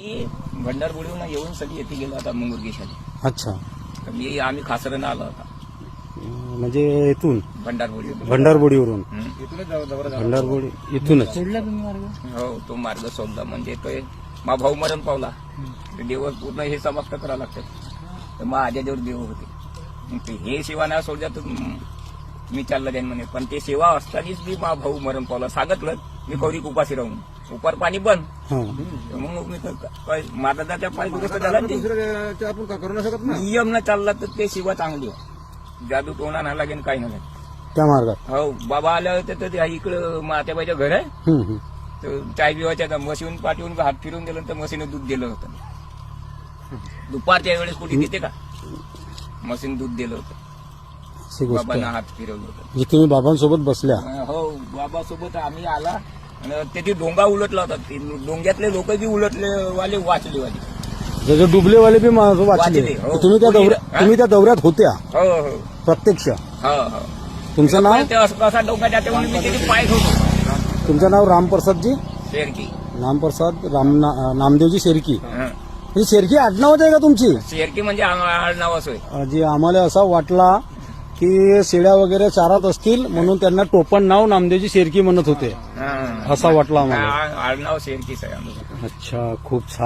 मी भंडारपुरीहून येऊन सगळी येथे गेलो आता मुंगुर्गेशाली अच्छा. तर मी आम्ही खासरनं आलो होता अं, म्हणजे इथून? भंडारबोडीवरून. भंडारबोडी इथूनच. हो तो मार्ग सोडला. म्हणजे तो मा भाऊ मरण पावला. ते देव पूर्ण हे समाप्त करावं लागतं. तर मग आज्यादेवर देव होते. मग ते हे सेवा नाही सोडल्या तर म- मी चालला जाईन म्हणे. पण ते सेवा असतानाच मी मा भाऊ मरण पावला. सांगितलं मी कौरिक उपाशी राहून. उपार पाणी बंद. हा. मग मी काय महाराजाच्या पाय दुरुस्त झाला ना ते. दुसरं आपण का करू नाही शकत ना? नियम न चालला तर ते सेवा चांगली जादू टोणा नाही लागेल काही नाही. त्या मार्गात. हो बाबा आल्या होते तर इकडं मात्याबाईचं घर आहे. हम्म, हम्म. तर चाय पिवायच्या मशीन पाठवून हात फिरून गेलं तर मशीन दूध दिलं होतं. दुपारच्या वेळेस कुठे देते का? मशीन दूध दिलं होतं. बाबांना. हात फिरवलं होतं. म्हणजे तुम्ही बाबांसोबत बसल्या. हो बाबा सोबत आम्ही आला. त्याची डोंगा उलटला होता ते डोंग्यातले लोक बी उलटले वाले वाचले वाले जे जे डुबलेवाले बी मा- वाचले. वाचले, हो. तुम्ही त्या दौऱ्यात हा? तुम्ही त्या दौऱ्यात होत्या? हो हो. प्रत्यक्ष? हो हो. तुमचं नाव? ते असं कसा डोंगा जाते म्हणून मी त्याचे पाय ठेवतो तुमचं नाव रामप्रसादजी? शेरकी. रामप्रसाद राम नामदेवजी शेरकी. हं. ही शेरकी आडनावच आहे का तुमची? शेरकी म्हणजे आडनाव असं आहे. जी आम्हाला असा वाटला की शेळ्या वगैरे चारत असतील म्हणून त्यांना टोपण नाव नामदेवजी शेरकी म्हणत होते. असा वाटला आम्हाला. आडनाव आमचं अच्छा खूप छान.